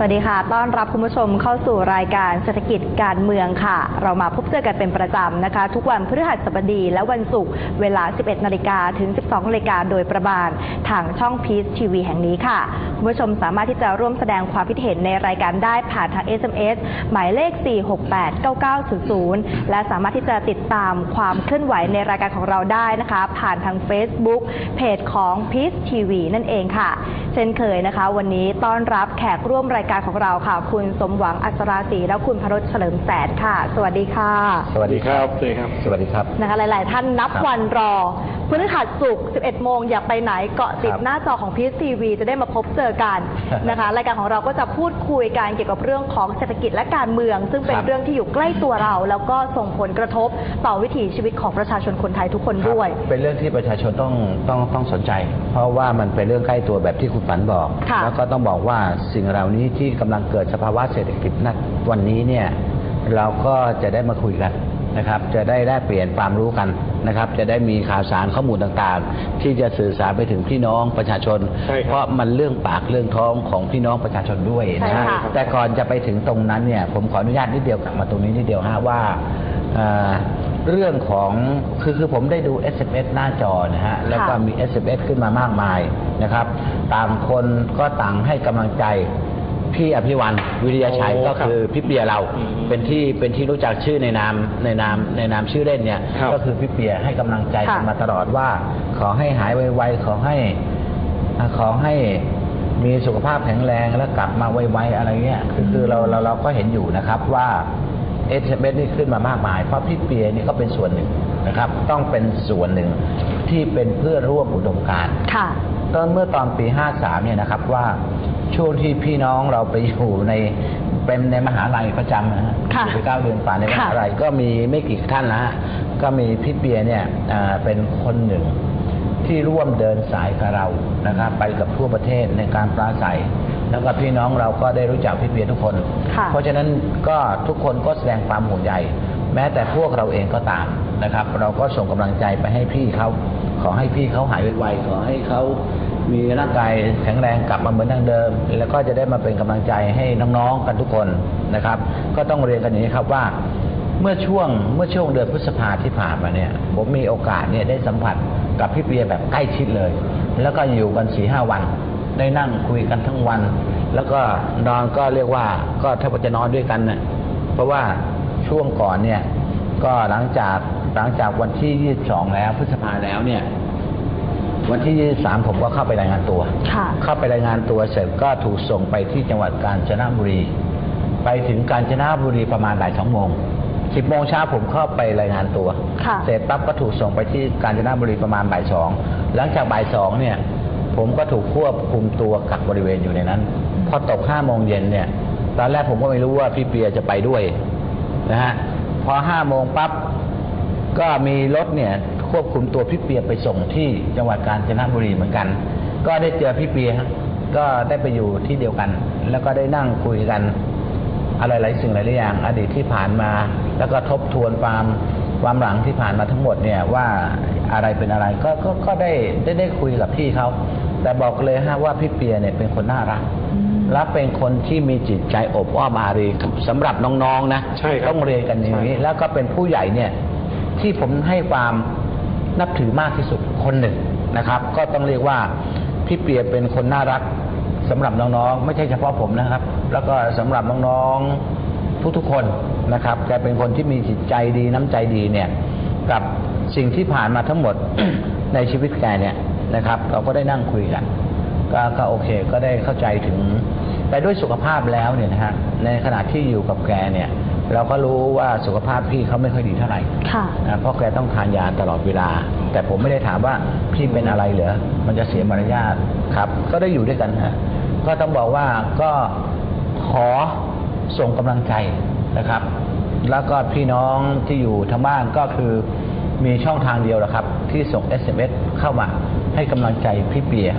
สวัสดีค่ะ ต้อนรับคุณผู้ชมเข้าสู่รายการเศรษฐกิจการเมืองค่ะ เรามาพบเจอกันเป็นประจำนะคะ ทุกวันพฤหัสบดีและวันศุกร์เวลา 11 นาฬิกาถึง 12 นาฬิกาโดยประมาณ ทางช่องพีซทีวีแห่งนี้ค่ะ คุณผู้ชมสามารถที่จะร่วมแสดงความคิดเห็นในรายการได้ผ่านทาง SMS หมายเลข 4689900 และสามารถที่จะติดตามความเคลื่อนไหวในรายการของเราได้นะคะ ผ่านทาง Facebook เพจของพีซทีวีนั่นเองค่ะ ช่นเคยนะคะ วันนี้ต้อนรับแขกร่วมรายการของเราค่ะ คุณสมหวังอัศราศีและคุณพรสเฉลิมแสนค่ะ สวัสดีค่ะสวัสดีครับสวัสดีครับ สวัสดีครับนะคะ หลาย ๆ ท่านนับครับวันรอพฤหัสศุกร์11 โมงอย่าไปไหนเกาะติดครับหน้าจอของพีซทีวีจะได้มาพบเจอกันนะคะ รายการของเราก็จะพูดคุยกันเกี่ยวกับเรื่องของเศรษฐกิจและการเมือง ซึ่งเป็นครับเรื่องที่อยู่ใกล้ตัวเรา แล้วก็ส่งผลกระทบต่อวิถีชีวิตของประชาชนคนไทยทุกคนด้วย เป็นเรื่องที่ประชาชนต้องต้องต้องสนใจ เพราะว่ามันเป็นเรื่องใกล้ตัวแบบที่คุณฝันบอก ค่ะแล้วก็ต้องบอกว่าสิ่งเหล่านี้ที่กำลังเกิดสภาวะเศรษฐกิจณวันนี้เนี่ยเราก็จะได้มาคุยกันนะครับ จะได้แลกเปลี่ยนความรู้กันนะครับ จะได้มีข่าวสารข้อมูลต่างๆ ที่จะสื่อสารไปถึงพี่น้องประชาชน ใช่ครับ เพราะมันเรื่องปากเรื่องท้องของพี่น้องประชาชนด้วยนะใช่ฮะ ค่ะ แต่ก่อนจะไปถึงตรงนั้นเนี่ยผมขออนุญาตนิดเดียวกลับมาตรงนี้นิดเดียวฮะว่าเอ่อ เรื่องของคือคือผมได้ดู SMS หน้าจอนะฮะแล้วก็ค่ะมี SMS ขึ้นมามากมายนะครับ ต่างคนก็ต่างให้กำลังใจพี่อภิวันวิริยชัยโอ้ก็คือพี่เปียเราอืมเป็นที่เป็นที่รู้จักชื่อในนามในนามในนามชื่อเล่นเนี่ยครับก็คือพี่เปียให้กำลังใจค่ะกันมาตลอดว่า ขอให้หายไวๆขอให้ขอให้มีสุขภาพแข็งแรงแล้วกลับมาไวๆอะไรเงี้ยคือคือเราเราเราก็เห็นอยู่นะครับว่า เอสเนี่ขึ้นมามากมาย เพราะพี่เปียนี่ก็เป็นส่วนหนึ่งนะครับ ต้องเป็นส่วนหนึ่งที่เป็นเพื่อนร่วมอุดมการณ์ค่ะตอนเมื่อตอนปี 53 เนี่ยนะครับว่าช่วงที่พี่น้องเราไปอยู่ในเป็นในมหาลัยประจำนะฮะค่ะอยู่ไปเก้าเดือนป่าในมหาลัยก็มีไม่กี่ท่านนะฮะก็มีพี่เปียเนี่ยอ่าเป็นคนหนึ่งที่ร่วมเดินสายกับเรานะครับ ไปกับทั่วประเทศในการปราศัย แล้วก็พี่น้องเราก็ได้รู้จักพี่เปียทุกคนค่ะเพราะฉะนั้นก็ทุกคนก็แสดงความห่วงใยแม้แต่พวกเราเองก็ตามนะครับ เราก็ส่งกำลังใจไปให้พี่เขาขอให้พี่เขาหายไวๆขอให้เขามีร่างกายแข็งแรงกลับมาเหมือนดังเดิม แล้วก็จะได้มาเป็นกำลังใจให้น้องๆกันทุกคนนะครับ ก็ต้องเรียนกันอย่างนี้ครับว่าเมื่อช่วงเมื่อช่วงเดือนพฤษภาที่ผ่านมาเนี่ยผมมีโอกาสเนี่ยได้สัมผัสกับพี่เปียแบบใกล้ชิดเลย แล้วก็อยู่กันสี่ห้าวัน ได้นั่งคุยกันทั้งวัน แล้วก็นอนก็เรียกว่าก็ถ้าว่าจะนอนด้วยกันเน่ะเพราะว่าช่วงก่อนเนี่ยก็หลังจากหลังจากวันที่ 22 แล้วพฤษภาแล้วเนี่ย วันที่ 23 ผมก็เข้าไปรายงานตัวค่ะเข้าไปรายงานตัวเสร็จก็ถูกส่งไปที่จังหวัดกาญจนบุรี ไปถึงกาญจนบุรีประมาณบ่ายสองโมงสิบโมงเช้าผมเข้าไปรายงานตัวค่ะเสร็จปั๊บก็ถูกส่งไปที่กาญจนบุรีประมาณบ่ายสอง หลังจากบ่ายสองเนี่ย ผมก็ถูกควบคุมตัวกักบริเวณอยู่ในนั้น พอตกห้าโมงเย็นเนี่ย ตอนแรกผมก็ไม่รู้ว่าพี่เปียจะไปด้วยนะฮะ พอห้าโมงปั๊บก็มีรถเนี่ยควบคุมตัวพี่เปียไปส่งที่จังหวัดกาญจนบุรีเหมือนกัน ก็ได้เจอพี่เปียก็ได้ไปอยู่ที่เดียวกัน แล้วก็ได้นั่งคุยกันอะไรหลายสิ่งหลายอย่าง อดีตที่ผ่านมา แล้วก็ทบทวนความความหลังที่ผ่านมาทั้งหมดเนี่ยว่าอะไรเป็นอะไรก็ก็ก็ได้ได้ได้คุยกับพี่เขา แต่บอกเลยฮะว่าพี่เปียเนี่ยเป็นคนน่ารัก และเป็นคนที่มีจิตใจอบอ้อมอารีสำหรับน้องๆนะใช่ครับต้องเรียนกันอย่างนี้ใช่แล้วก็เป็นผู้ใหญ่เนี่ยที่ผมให้ความนับถือมากที่สุดคนหนึ่งนะครับ ก็ต้องเรียกว่าพี่เปียเป็นคนน่ารักสำหรับน้องๆ ไม่ใช่เฉพาะผมนะครับ แล้วก็สำหรับน้องๆทุกๆคนนะครับแกเป็นคนที่มีจิตใจดีน้ำใจดีเนี่ย กับสิ่งที่ผ่านมาทั้งหมด ในชีวิตแกเนี่ย นะครับ เราก็ได้นั่งคุยกันก็ก็โอเค ก็ได้เข้าใจถึง แต่ด้วยสุขภาพแล้วเนี่ยนะฮะในขณะที่อยู่กับแกเนี่ย เราก็รู้ว่าสุขภาพพี่เขาไม่ค่อยดีเท่าไหร่ค่ะนะเพราะแกต้องทานยาตลอดเวลา แต่ผมไม่ได้ถามว่าพี่เป็นอะไรเหรอมันจะเสียมารยาทครับ ก็ได้อยู่ด้วยกันฮะก็ต้องบอกว่าก็ขอส่งกำลังใจนะครับ แล้วก็พี่น้องที่อยู่ทางบ้านก็คือมีช่องทางเดียวแหละครับ ที่ส่ง SMS เข้ามาให้กำลังใจพี่เปีย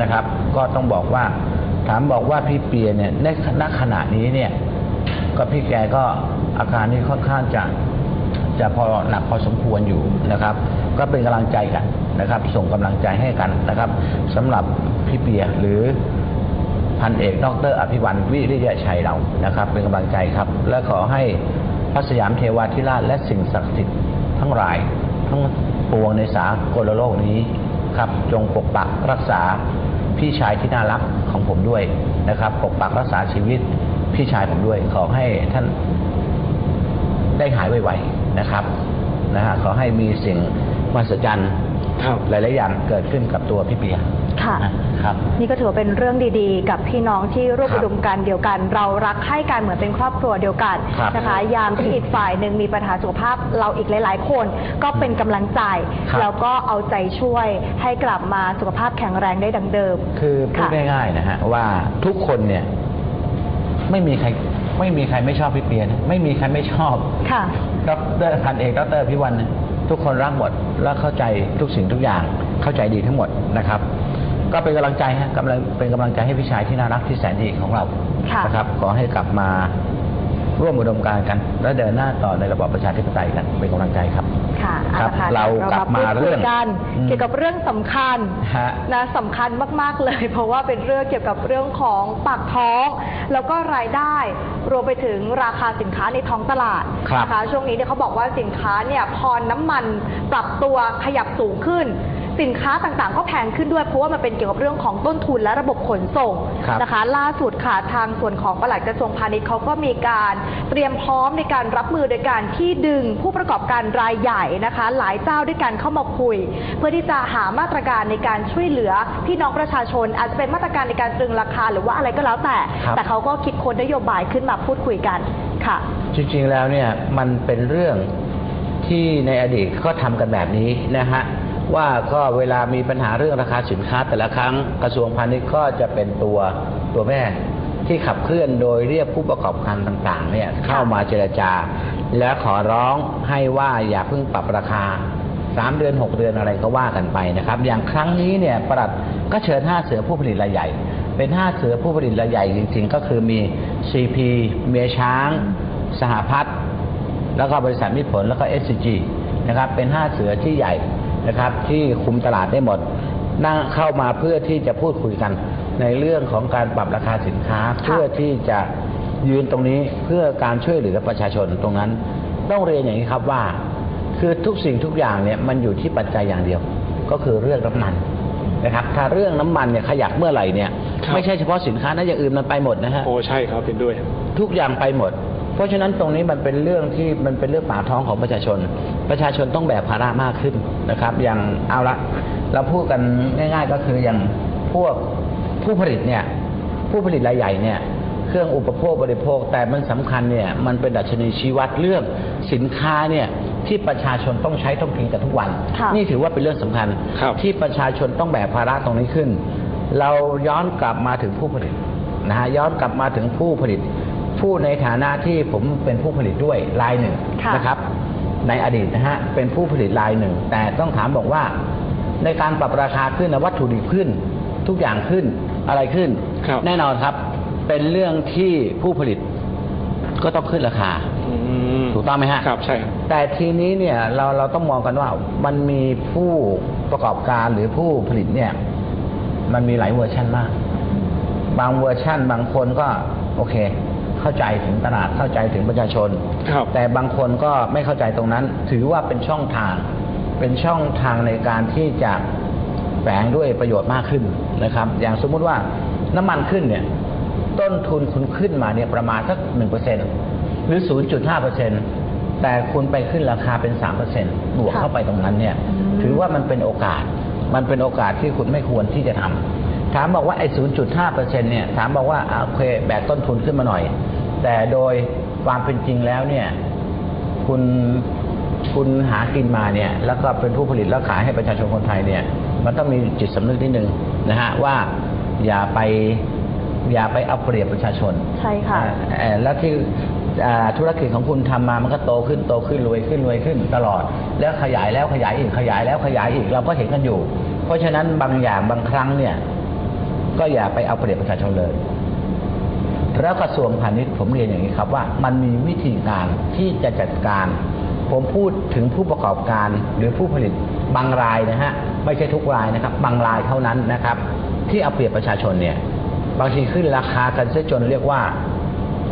นะครับ ก็ต้องบอกว่า ถามบอกว่าพี่เปียเนี่ยในณขณะนี้เนี่ย ก็พี่แกก็อาการนี้ค่อนข้างจะจะพอหนักพอสมควรอยู่นะครับ ก็เป็นกำลังใจกันนะครับ ส่งกำลังใจให้กันนะครับสำหรับพี่เปียหรือพันเอกดรอภิวันวิริยะชัยเรานะครับ เป็นกำลังใจครับ และขอให้พระสยามเทวาธิราชและสิ่งศักดิ์สิทธิ์ทั้งหลาย ทั้งปวงในสากลโลกนี้ครับ จงปกปักรักษาพี่ชายที่น่ารักของผมด้วยนะครับ ปกปักรักษาชีวิตพี่ชายผมด้วย ขอให้ท่านได้หายไวๆนะครับนะฮะขอให้มีสิ่งมหัศจรรย์ครับหลายๆอย่างเกิดขึ้นกับตัวพี่เปีย ค่ะครับ นี่ก็ถือว่าเป็นเรื่องดีๆ กับพี่น้องที่ร่วมครับอุดมการณ์เดียวกัน เรารักให้กันเหมือนเป็นครอบครัวเดียวกันครับนะคะ ยามที่อีกฝ่ายหนึ่งมีปัญหาสุขภาพเราอีกหลาย ๆ คน ก็เป็นกำลังใจ ครับ แล้วก็เอาใจช่วยให้กลับมาสุขภาพแข็งแรงได้ดังเดิมคือพูดค่ะง่ายๆนะฮะว่าทุกคนเนี่ย ไม่มีใครไม่มีใครไม่ชอบพี่เปียนะไม่มีใครไม่ชอบ ค่ะ ดรพันเอกดรพิวันนะทุกคนรักหมดและเข้าใจทุกสิ่งทุกอย่างเข้าใจดีทั้งหมดนะครับ ก็เป็นกำลังใจฮะกำลังเป็นกำลังใจให้พี่ชายที่น่ารักที่แสนดีของเราค่ะนะครับ ขอให้กลับมาร่วมอุดมการณ์กัน และเดินหน้าต่อในระบอบประชาธิปไตยกันเป็นกำลังใจครับ ค่ะเอาละค่ะครับเรากลับมาพูดคุเรื่ยองกันอืม เกี่ยวกับเรื่องสำคัญ ฮะ นะสำคัญมาก ๆ เลย เพราะว่าเป็นเรื่องเกี่ยวกับเรื่องของปากท้อง แล้วก็รายได้ รวมไปถึงราคาสินค้าในท้องตลาดครับนะคะช่วงนี้เนี่ยเขาบอกว่าสินค้าเนี่ยพอน้ำมันปรับตัวขยับสูงขึ้น สินค้าต่างๆ ก็แพงขึ้นด้วยเพราะว่ามันเป็นเกี่ยวกับเรื่องของต้นทุนและระบบขนส่งครับนะคะ ล่าสุดค่ะทางส่วนของปลัดกระทรวงพาณิชย์เขาก็มีการเตรียมพร้อมในการรับมือโดยการที่ดึงผู้ประกอบการรายใหญ่นะคะ หลายเจ้าด้วยกันเข้ามาคุย เพื่อที่จะหามาตรการในการช่วยเหลือพี่น้องประชาชน อาจจะเป็นมาตรการในการตรึงราคาหรือว่าอะไรก็แล้วแต่ ครับ แต่เขาก็คิดค้นนโยบายขึ้นมาพูดคุยกันค่ะ จริงๆ แล้วเนี่ยมันเป็นเรื่องที่ในอดีตก็ทำกันแบบนี้นะฮะ ว่าก็เวลามีปัญหาเรื่องราคาสินค้าแต่ละครั้งกระทรวงพาณิชย์ก็จะเป็นตัวตัวแม่ที่ขับเคลื่อนโดยเรียกผู้ประกอบการต่างๆเนี่ยเข้ามาเจรจา และขอร้องให้ว่าอย่าเพิ่งปรับราคาสามเดือนหกเดือนอะไรก็ว่ากันไปนะครับ อย่างครั้งนี้เนี่ยประหลัดก็เชิญห้าเสือผู้ผลิตรายใหญ่ เป็นห้าเสือผู้ผลิตรายใหญ่จริง ๆ ก็คือมี CP เมียช้าง สหพัฒน์แล้วก็บริษัทมิตรผลแล้วก็ SCG นะครับเป็นห้าเสือที่ใหญ่ นะครับ ที่คุมตลาดได้หมด นั่งเข้ามาเพื่อที่จะพูดคุยกัน ในเรื่องของการปรับราคาสินค้า เพื่อที่จะยืนตรงนี้เพื่อการช่วยเหลือประชาชนตรงนั้น ต้องเรียนอย่างนี้ครับว่า คือทุกสิ่งทุกอย่างเนี่ยมันอยู่ที่ปัจจัยอย่างเดียว ก็คือเรื่องน้ำมันนะครับ ถ้าเรื่องน้ำมันเนี่ยขยับเมื่อไหร่เนี่ย ครับ ไม่ใช่เฉพาะสินค้านะอย่างอื่นมันไปหมดนะฮะ โอ้ใช่ครับเป็นด้วย ทุกอย่างไปหมด เพราะฉะนั้นตรงนี้มันเป็นเรื่องที่มันเป็นเรื่องปากท้องของประชาชน ประชาชนต้องแบกภาระมากขึ้นนะครับ อย่างเอาละเราพูดกันง่าย ๆ ก็คืออย่างพวกผู้ผลิตเนี่ยผู้ผลิตรายใหญ่เนี่ยเครื่องอุปโภคบริโภค แต่มันสำคัญเนี่ยมันเป็นดัชนีชี้วัดเรื่องสินค้าเนี่ยที่ประชาชนต้องใช้ต้องกินกันทุกวันค่ะนี่ถือว่าเป็นเรื่องสำคัญครับที่ประชาชนต้องแบกภาระตรงนี้ขึ้น เราย้อนกลับมาถึงผู้ผลิตนะฮะย้อนกลับมาถึงผู้ผลิต ผู้ในฐานะที่ผมเป็นผู้ผลิตด้วยรายหนึ่งค่ะนะครับ ในอดีตนะฮะเป็นผู้ผลิตรายหนึ่ง แต่ต้องถามบอกว่า ในการปรับราคาขึ้นนะวัตถุดิบขึ้น ทุกอย่างขึ้นอะไรขึ้น ครับ แน่นอนครับ เป็นเรื่องที่ผู้ผลิตก็ต้องขึ้นราคา อืมถูกต้องไหมฮะ ครับใช่ครับ แต่ทีนี้เนี่ยเราเราต้องมองกันว่ามันมีผู้ประกอบการหรือผู้ผลิตเนี่ย มันมีหลายเวอร์ชันมาก บางเวอร์ชันบางคนก็โอเค เข้าใจถึงตลาดเข้าใจถึงประชาชน ครับ แต่บางคนก็ไม่เข้าใจตรงนั้น ถือว่าเป็นช่องทาง เป็นช่องทางในการที่จะแฝงด้วยประโยชน์มากขึ้นนะครับ อย่างสมมุติว่าน้ำมันขึ้นเนี่ย ต้นทุนคุณขึ้นมาเนี่ยประมาณสักหนึ่งเปอร์เซ็นหรือศูนย์จุดห้าเปอร์เซ็นแต่คุณไปขึ้นราคาเป็นสามเปอร์เซ็นบวกค่ะเข้าไปตรงนั้นเนี่ย อืม ถือว่ามันเป็นโอกาส มันเป็นโอกาสที่คุณไม่ควรที่จะทำ ถามบอกว่าไอ้ศูนย์จุดห้าเปอร์เซ็นเนี่ยถามบอกว่าอ่าโอเคแบกต้นทุนขึ้นมาหน่อย แต่โดยความเป็นจริงแล้วเนี่ยคุณคุณหากินมาเนี่ยแล้วก็เป็นผู้ผลิตแล้วขายให้ประชาชนคนไทยเนี่ยมันต้องมีจิตสำนึกนิดนึงนะฮะว่าอย่าไปอย่าไปเอาเปรียบประชาชน ใช่ค่ะเอ่อแล้วที่อ่าธุรกิจของคุณทำมามันก็โตขึ้นโตขึ้นรวยขึ้นรวยขึ้นตลอด แล้วขยายแล้วขยายอีกขยายแล้วขยายอีกเราก็เห็นกันอยู่ เพราะฉะนั้นบางอย่างบางครั้งเนี่ย ก็อย่าไปเอาเปรียบประชาชนเลยแล้วกระทรวงพาณิชย์ผมเรียนอย่างนี้ครับว่ามันมีวิธีการที่จะจัดการ ผมพูดถึงผู้ประกอบการหรือผู้ผลิตบางรายนะฮะไม่ใช่ทุกรายนะครับ บางรายเท่านั้นนะครับ ที่เอาเปรียบประชาชนเนี่ย บางทีขึ้นราคากันซะจนเรียกว่า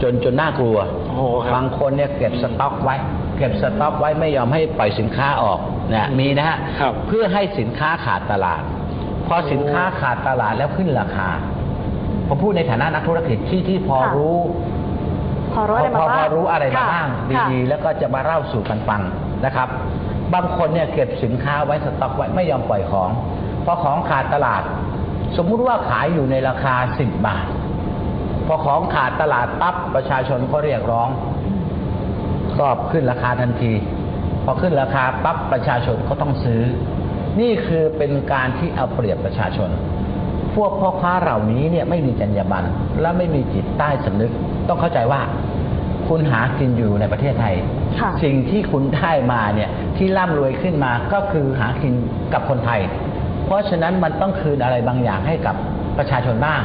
จนจนน่ากลัวโอ้โหครับบางคนเนี่ยเก็บสต็อกไว้ เก็บสต็อกไว้ไม่ยอมให้ปล่อยสินค้าออกนะมีนะฮะครับเพื่อให้สินค้าขาดตลาด พอสินค้าขาดตลาดแล้วขึ้นราคา ผมพูดในฐานะนักธุรกิจที่ที่พอค่ะ รู้ พอรู้อะไรมาพอบ้างพอรู้อะไรมาค่ะบ้างค่ะดีๆ แล้วก็จะมาเล่าสู่กันฟังนะครับ บางคนเนี่ยเก็บสินค้าไว้สต็อกไว้ไม่ยอมปล่อยของพอของขาดตลาด สมมุติว่าขายอยู่ในราคา 10 บาท พอของขาดตลาดปั๊บประชาชนก็เรียกร้อง ก็ขึ้นราคาทันที พอขึ้นราคาปั๊บประชาชนก็ต้องซื้อ นี่คือเป็นการที่เอาเปรียบประชาชน พวกพ่อค้าเหล่านี้เนี่ยไม่มีจรรยาบรรณและไม่มีจิตใต้สำนึก ต้องเข้าใจว่าคุณหากินอยู่ในประเทศไทยค่ะสิ่งที่คุณได้มาเนี่ยที่ร่ำรวยขึ้นมาก็คือหากินกับคนไทย เพราะฉะนั้นมันต้องคืนอะไรบางอย่างให้กับประชาชนบ้าง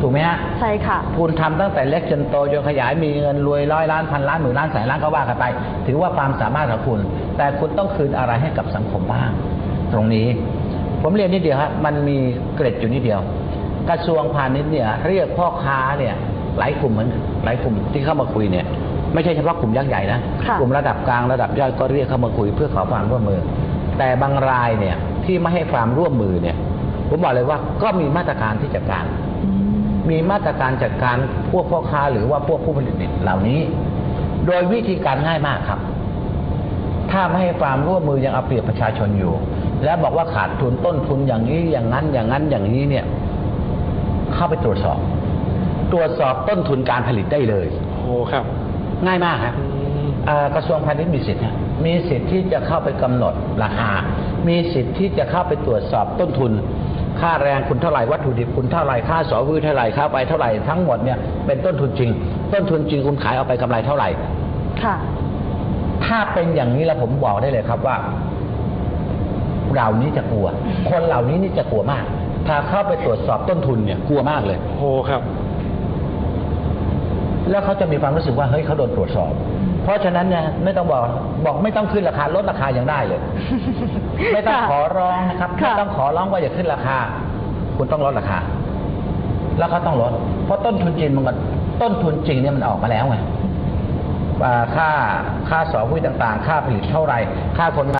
ถูกไหมฮะใช่ค่ะ คุณทำตั้งแต่เล็กจนโตจนขยายมีเงินรวยร้อยล้านพันล้านหมื่นล้านแสนล้านก็ว่ากันไป ถือว่าความสามารถของคุณ แต่คุณต้องคืนอะไรให้กับสังคมบ้าง ตรงนี้ ผมเรียนนิดเดียวครับมันมีเกร็ดอยู่นิดเดียว กระทรวงพาณิชย์เนี่ย เรียกพ่อค้าเนี่ยหลายกลุ่มเหมือนหลายกลุ่มที่เข้ามาคุยเนี่ยไม่ใช่เฉพาะกลุ่มยักษ์ใหญ่นะค่ะกลุ่มระดับกลางระดับย่อยก็เรียกเข้ามาคุยเพื่อขอความร่วมมือ แต่บางรายเนี่ยที่ไม่ให้ความร่วมมือเนี่ยผมบอกเลยว่าก็มีมาตรการที่จัดการอืมมีมาตรการจัดการพวกพ่อค้าหรือว่าพวกผู้ผลิตเหล่านี้ โดยวิธีการง่ายมากครับ ถ้าไม่ให้ความร่วมมือยังเอาเปรียบประชาชนอยู่ และบอกว่าขาดทุนต้นทุนอย่างนี้อย่างนั้นอย่างนั้นอย่างนี้เนี่ย เข้าไปตรวจสอบ ตรวจสอบต้นทุนการผลิตได้เลยโอ้ครับ ง่ายมากครับอืมเอ่อกระทรวงพาณิชย์มีสิทธิ์ฮะมีสิทธิ์ที่จะเข้าไปกำหนดราคา มีสิทธิ์ที่จะเข้าไปตรวจสอบต้นทุน ค่าแรงคุณเท่าไหร่วัตถุดิบคุณเท่าไหร่ค่าสอวือเท่าไหร่ค่าไปเท่าไหร่ทั้งหมดเนี่ยเป็นต้นทุนจริง ต้นทุนจริงคุณขายเอาไปกำไรเท่าไหร่ ค่ะ ถ้าเป็นอย่างนี้แล้วผมบอกได้เลยครับว่า เรานี้จะกลัว คนเหล่านี้นี่จะกลัวมาก ถ้าเข้าไปตรวจสอบต้นทุนเนี่ยกลัวมากเลย โอ้ครับ แล้วเขาจะมีความรู้สึกว่าเฮ้ยเขาโดนตรวจสอบ เพราะฉะนั้นเนี่ยไม่ต้องบอกบอกไม่ต้องขึ้นราคาลดราคายังได้เลย ไม่ต้องค่ะขอร้องนะครับค่ะไม่ต้องขอร้องว่าอย่าขึ้นราคา คุณต้องลดราคา แล้วเขาต้องลด เพราะต้นทุนจริงมันก็ต้นทุนจริงเนี่ยมันออกมาแล้วไงว่าค่าค่าสอวุ้ยต่างๆ ค่าผลิตเท่าไหร่ค่าคนงาน